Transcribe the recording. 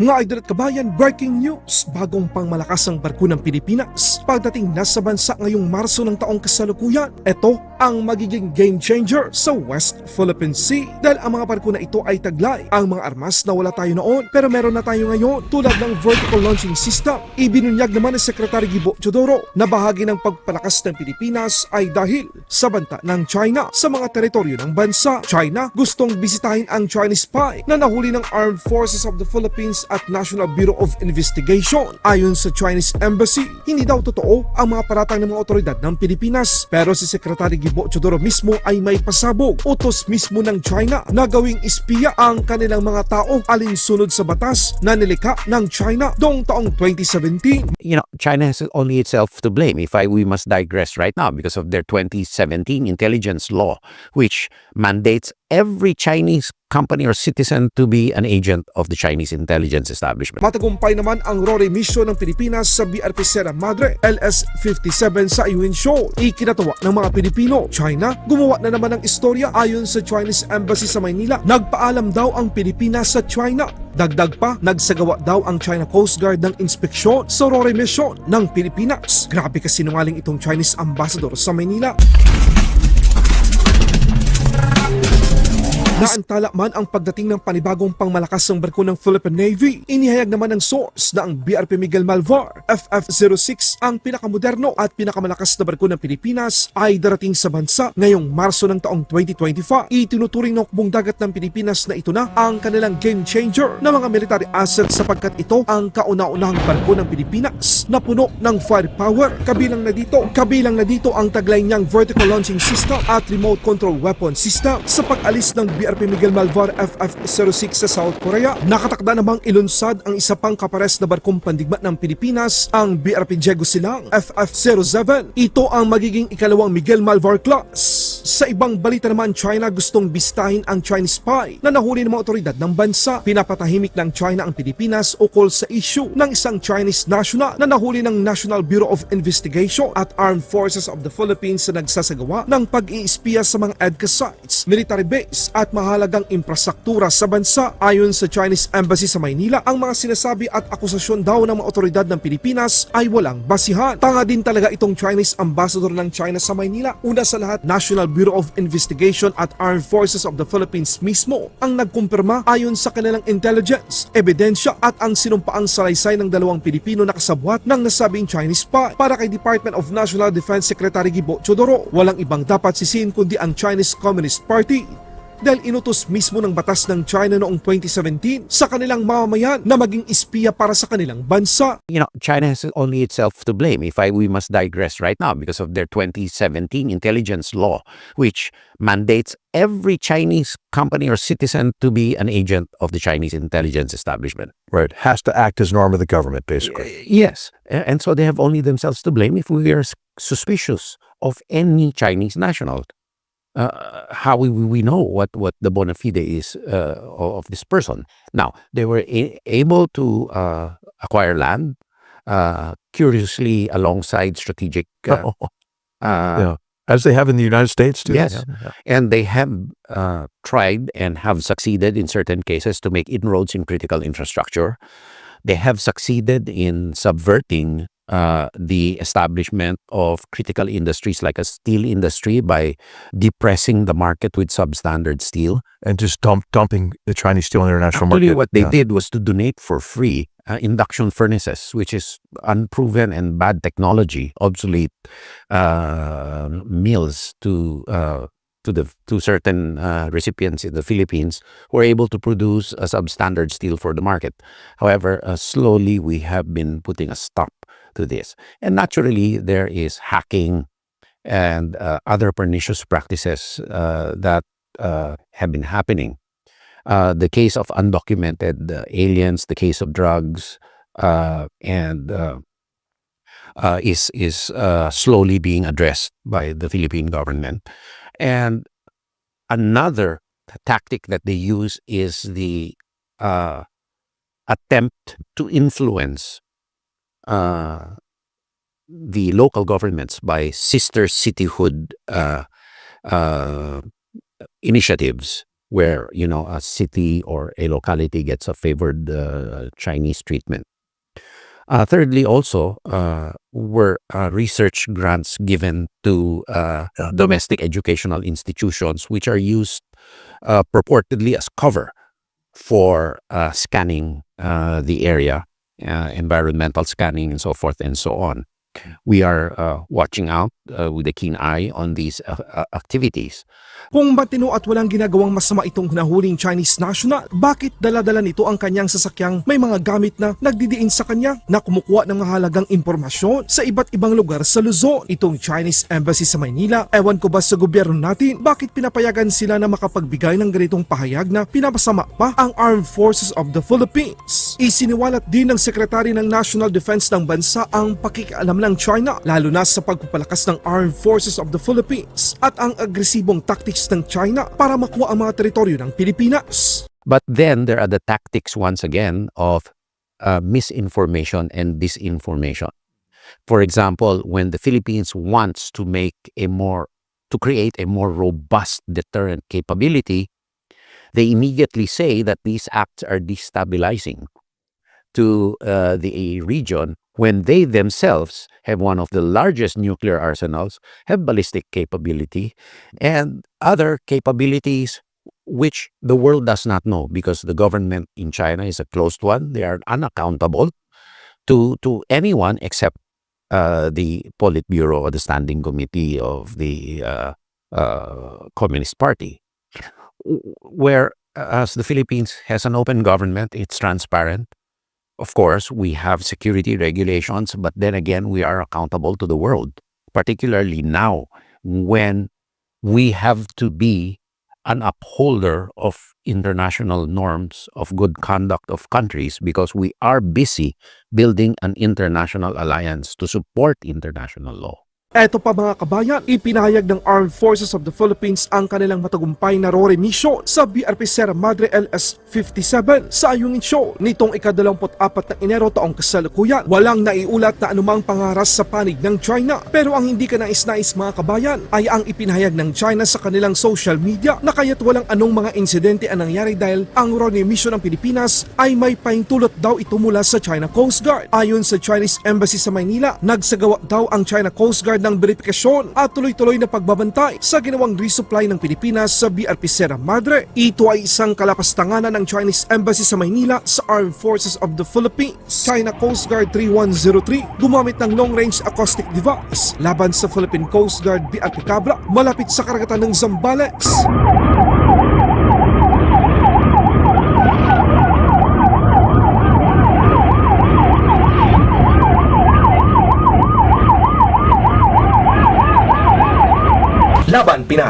Mga idol at kabayan, breaking news! Bagong pangmalakas ang barko ng Pilipinas. Pagdating na sa bansa ngayong Marso ng taong kasalukuyan, ito ang magiging game changer sa West Philippine Sea. Dahil ang mga barko na ito ay taglay ang mga armas na wala tayo noon pero meron na tayo ngayon tulad ng vertical launching system. Ibinunyag naman ni Secretary Gibo Chodoro na bahagi ng pagpalakas ng Pilipinas ay dahil sa banta ng China sa mga teritoryo ng bansa. China gustong bisitahin ang Chinese spy na nahuli ng Armed Forces of the Philippines at National Bureau of Investigation. Ayon sa Chinese Embassy, hindi daw totoo ang mga paratang ng mga otoridad ng Pilipinas. Pero si Secretary Gibo Chodoro mismo ay may pasabog. Utos mismo ng China na gawing espiya ang kanilang mga tao alinsunod sa batas na nilikha ng China noong taong 2017. you know, China has only itself to blame. If I we must digress right now because of their 2017 intelligence law, which mandates every Chinese company or citizen to be an agent of the Chinese intelligence establishment. Matagumpay naman ang RORE mission ng Pilipinas sa BRP Sierra Madre LS-57 sa Iwin Shoal. Ikinatawa ng mga Pilipino. China, gumawa na naman ng istorya ayon sa Chinese Embassy sa Maynila. Nagpaalam daw ang Pilipinas sa China. Dagdag pa, nagsagawa daw ang China Coast Guard ng inspeksyon sa RORE mission ng Pilipinas. Grabe kasi nungaling itong Chinese ambassador sa Maynila. Naantala man ang pagdating ng panibagong pangmalakas ng barko ng Philippine Navy. Inihayag naman ng source na ang BRP Miguel Malvar FF-06 ang pinakamoderno at pinakamalakas na barko ng Pilipinas ay darating sa bansa ngayong Marso ng taong 2025. Itinuturing ng hukbong dagat ng Pilipinas na ito na ang kanilang game changer na mga military assets sapagkat ito ang kauna-unahang barko ng Pilipinas na puno ng firepower. Kabilang na dito, kabilang na dito ang taglay niyang vertical launching system at remote control weapon system sa pag-alis ng BRP Miguel Malvar FF-06 sa South Korea. Nakatakda namang ilunsad ang isa pang kapares na barkong pandigma ng Pilipinas, ang BRP Diego Silang FF-07. Ito ang magiging ikalawang Miguel Malvar class. Sa ibang balita naman, China gustong bistahin ang Chinese spy na nahuli ng mga otoridad ng bansa. Pinapatahimik ng China ang Pilipinas ukol sa issue ng isang Chinese national na nahuli ng National Bureau of Investigation at Armed Forces of the Philippines na nagsasagawa ng pag-iispiya sa mga EDCA sites, military base at mahalagang infrastruktura sa bansa. Ayon sa Chinese Embassy sa Maynila, ang mga sinasabi at akusasyon daw ng mga otoridad ng Pilipinas ay walang basihan. Tanga din talaga itong Chinese ambassador ng China sa Maynila. Una sa lahat, National Bureau of Investigation at Armed Forces of the Philippines mismo ang nagkumpirma ayon sa kanilang intelligence, ebidensya at ang sinumpaang salaysay ng dalawang Pilipino na kasabwat ng nasabing Chinese spy. Para kay Department of National Defense Secretary Gibo Chodoro, walang ibang dapat sisihin kundi ang Chinese Communist Party dahil inutos mismo ng batas ng China noong 2017 sa kanilang mamamayan na maging espiya para sa kanilang bansa. You know, China has only itself to blame. If I we must digress right now because of their 2017 intelligence law, which mandates every Chinese company or citizen to be an agent of the Chinese intelligence establishment. Right. Has to act as an arm of the government, basically. Yes. And so they have only themselves to blame if we are suspicious of any Chinese national. Uh, how we, we know what, what the bona fide is uh, of this person. Now, they were a- able to uh, acquire land, uh, curiously alongside strategic. Uh, uh, Yeah. As they have in the United States, too. Yes. Yeah, yeah. And they have uh, tried and have succeeded in certain cases to make inroads in critical infrastructure. They have succeeded in subverting uh, the establishment of critical industries like a steel industry by depressing the market with substandard steel. And just dump, dumping the Chinese steel in the international Actually, market. what they Yeah. did was to donate for free uh, induction furnaces, which is unproven and bad technology, obsolete uh, mills to uh, to the to certain uh, recipients in the Philippines who are able to produce a substandard steel for the market. However, uh, slowly we have been putting a stop to this, and naturally there is hacking and uh, other pernicious practices uh, that uh, have been happening uh, the case of undocumented uh, aliens, the case of drugs, uh, and is is slowly being addressed by the Philippine government. And another tactic that they use is the attempt to influence uh, the local governments by sister cityhood uh, uh, initiatives where you know a city or a locality gets a favored uh, Chinese treatment. Uh, thirdly, also uh, were uh, research grants given to uh, domestic educational institutions, which are used uh, purportedly as cover for scanning the area, uh, environmental scanning, and so forth and so on. We are uh, watching out uh, with a keen eye on these uh, uh, activities. Kung matino at walang ginagawang masama itong nahuling Chinese national, bakit dala-dala nito ang kanyang sasakyang may mga gamit na nagdidiin sa kanya na kumukuha ng mahalagang impormasyon sa iba't ibang lugar sa Luzon? Itong Chinese Embassy sa Maynila, ewan ko ba sa gobyerno natin, bakit pinapayagan sila na makapagbigay ng ganitong pahayag na pinapasama pa ang Armed Forces of the Philippines? Isiniwalat din ng Sekretary ng National Defense ng bansa ang pakikialam ng China, lalo na sa pagpapalakas ng Armed Forces of the Philippines at ang agresibong tactics ng China para makuha ang mga teritoryo ng Pilipinas. But then there are the tactics once again of uh, misinformation and disinformation. For example, when the Philippines wants to make a more to create a more robust deterrent capability, they immediately say that these acts are destabilizing to uh, the region when they themselves have one of the largest nuclear arsenals, have ballistic capability, and other capabilities which the world does not know because the government in China is a closed one. They are unaccountable to to anyone except uh, the Politburo or the Standing Committee of the uh, uh, Communist Party. W- Where as the Philippines has an open government, it's transparent. Of course, we have security regulations, but then again, we are accountable to the world, particularly now when we have to be an upholder of international norms of good conduct of countries because we are busy building an international alliance to support international law. Eto pa mga kabayan, ipinahayag ng Armed Forces of the Philippines ang kanilang matagumpay na RORE mission sa BRP Sierra Madre LS-57 sa Ayungin Shoal nitong ika-24 ng Enero taong kasalukuyan. Walang naiulat na anumang pangaras sa panig ng China. Pero ang hindi ka nais-nais mga kabayan ay ang ipinahayag ng China sa kanilang social media na kaya't walang anong mga insidente ang nangyari dahil ang RORE mission ng Pilipinas ay may paintulot daw ito mula sa China Coast Guard. Ayon sa Chinese Embassy sa Maynila, nagsagawa daw ang China Coast Guard ng verifikasyon at tuloy-tuloy na pagbabantay sa ginawang resupply ng Pilipinas sa BRP Sierra Madre. Ito ay isang kalapastanganan ng Chinese Embassy sa Maynila sa Armed Forces of the Philippines. China Coast Guard 3103 gumamit ng long-range acoustic device laban sa Philippine Coast Guard BRP Cabra malapit sa karagatan ng Zambales. Laban Pinas